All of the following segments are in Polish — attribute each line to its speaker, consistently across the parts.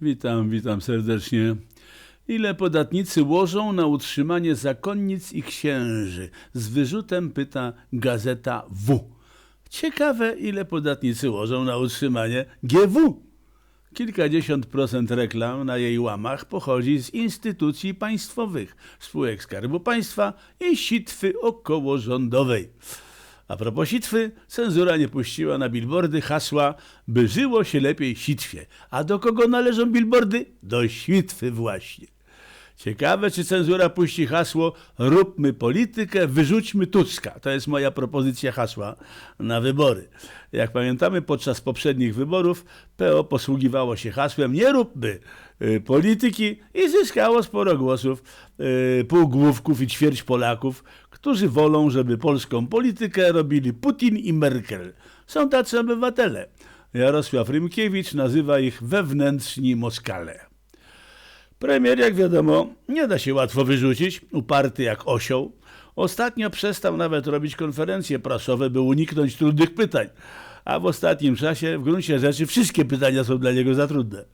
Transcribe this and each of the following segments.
Speaker 1: Witam, witam serdecznie. Ile podatnicy łożą na utrzymanie zakonnic i księży? Z wyrzutem pyta gazeta W. Ciekawe, ile podatnicy łożą na utrzymanie GW. Kilkadziesiąt procent reklam na jej łamach pochodzi z instytucji państwowych, spółek Skarbu Państwa i sitwy okołorządowej. A propos sitwy, cenzura nie puściła na billboardy hasła by żyło się lepiej sitwie. A do kogo należą billboardy? Do sitwy właśnie. Ciekawe, czy cenzura puści hasło róbmy politykę, wyrzućmy Tuska. To jest moja propozycja hasła na wybory. Jak pamiętamy, podczas poprzednich wyborów PO posługiwało się hasłem nie róbmy y, polityki i zyskało sporo głosów y, półgłówków i ćwierć Polaków, którzy wolą, żeby polską politykę robili Putin i Merkel. Są tacy obywatele. Jarosław Rymkiewicz nazywa ich wewnętrzni Moskale. Premier, jak wiadomo, nie da się łatwo wyrzucić, uparty jak osioł. Ostatnio przestał nawet robić konferencje prasowe, by uniknąć trudnych pytań. A w ostatnim czasie, w gruncie rzeczy, wszystkie pytania są dla niego za trudne.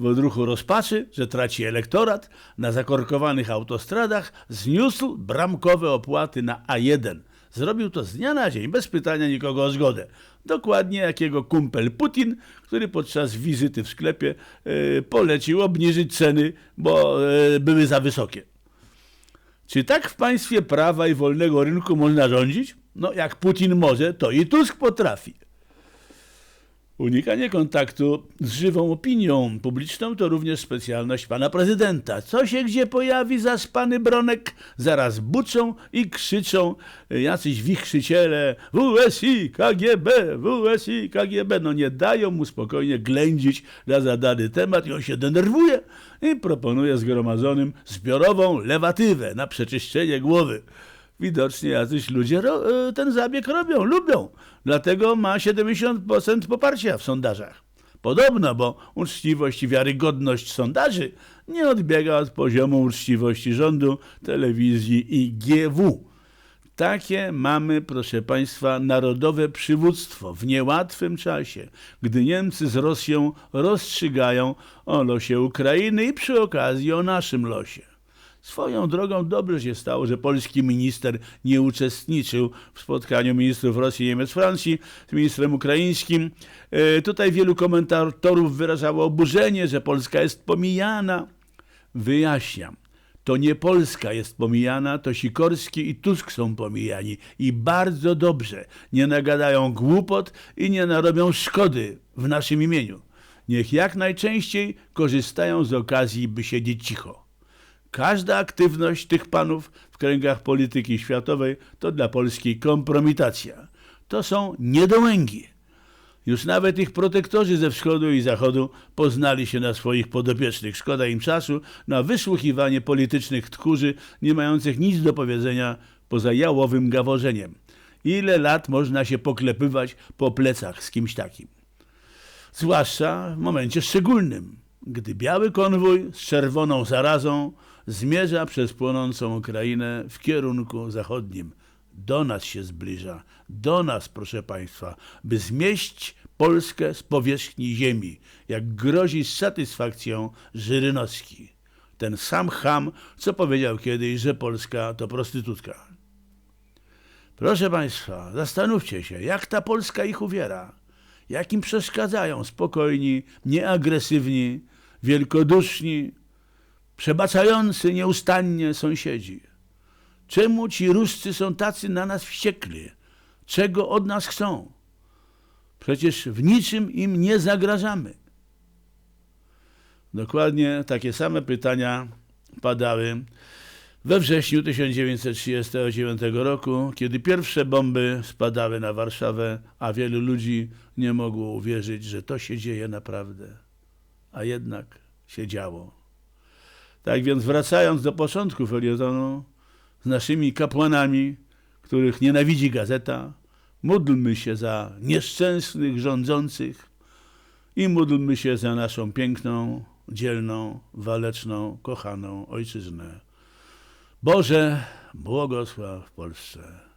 Speaker 1: W odruchu rozpaczy, że traci elektorat, na zakorkowanych autostradach zniósł bramkowe opłaty na A1. Zrobił to z dnia na dzień, bez pytania nikogo o zgodę. Dokładnie jak jego kumpel Putin, który podczas wizyty w sklepie e, polecił obniżyć ceny, bo e, były za wysokie. Czy tak w państwie prawa i wolnego rynku można rządzić? No, jak Putin może, to i Tusk potrafi. Unikanie kontaktu z żywą opinią publiczną to również specjalność pana prezydenta. Co się gdzie pojawi zaspany bronek, zaraz buczą i krzyczą jacyś wichrzyciele WSI, KGB, WSI, KGB. No nie dają mu spokojnie ględzić na zadany temat i on się denerwuje i proponuje zgromadzonym zbiorową lewatywę na przeczyszczenie głowy. Widocznie jacyś ludzie e, ten zabieg robią, lubią. Dlatego ma 70% poparcia w sondażach. Podobno, bo uczciwość i wiarygodność sondaży nie odbiega od poziomu uczciwości rządu, telewizji i GW. Takie mamy, proszę Państwa, narodowe przywództwo w niełatwym czasie, gdy Niemcy z Rosją rozstrzygają o losie Ukrainy i przy okazji o naszym losie. Swoją drogą dobrze się stało, że polski minister nie uczestniczył w spotkaniu ministrów Rosji, Niemiec, Francji z ministrem ukraińskim. E, Tutaj wielu komentatorów wyrażało oburzenie, że Polska jest pomijana. Wyjaśniam. To nie Polska jest pomijana, to Sikorski i Tusk są pomijani. I bardzo dobrze. Nie nagadają głupot i nie narobią szkody w naszym imieniu. Niech jak najczęściej korzystają z okazji, by siedzieć cicho. Każda aktywność tych panów w kręgach polityki światowej to dla Polski kompromitacja. To są niedołęgi. Już nawet ich protektorzy ze wschodu i zachodu poznali się na swoich podopiecznych. Szkoda im czasu na wysłuchiwanie politycznych tchórzy, nie mających nic do powiedzenia poza jałowym gaworzeniem. Ile lat można się poklepywać po plecach z kimś takim? Zwłaszcza w momencie szczególnym, gdy biały konwój z czerwoną zarazą zmierza przez płonącą Ukrainę w kierunku zachodnim. Do nas się zbliża, do nas, proszę Państwa, by zmieść Polskę z powierzchni ziemi, jak grozi z satysfakcją Żyrynowski. Ten sam ham, co powiedział kiedyś, że Polska to prostytutka. Proszę Państwa, zastanówcie się, jak ta Polska ich uwiera. Jak im przeszkadzają spokojni, nieagresywni, wielkoduszni, przebaczający nieustannie sąsiedzi. Czemu ci Ruscy są tacy na nas wściekli? Czego od nas chcą? Przecież w niczym im nie zagrażamy. Dokładnie takie same pytania padały we wrześniu 1939 roku, kiedy pierwsze bomby spadały na Warszawę, a wielu ludzi nie mogło uwierzyć, że to się dzieje naprawdę. A jednak się działo. Tak więc wracając do początku felietonu, z naszymi kapłanami, których nienawidzi gazeta, módlmy się za nieszczęsnych rządzących i módlmy się za naszą piękną, dzielną, waleczną, kochaną ojczyznę. Boże, błogosław Polsce.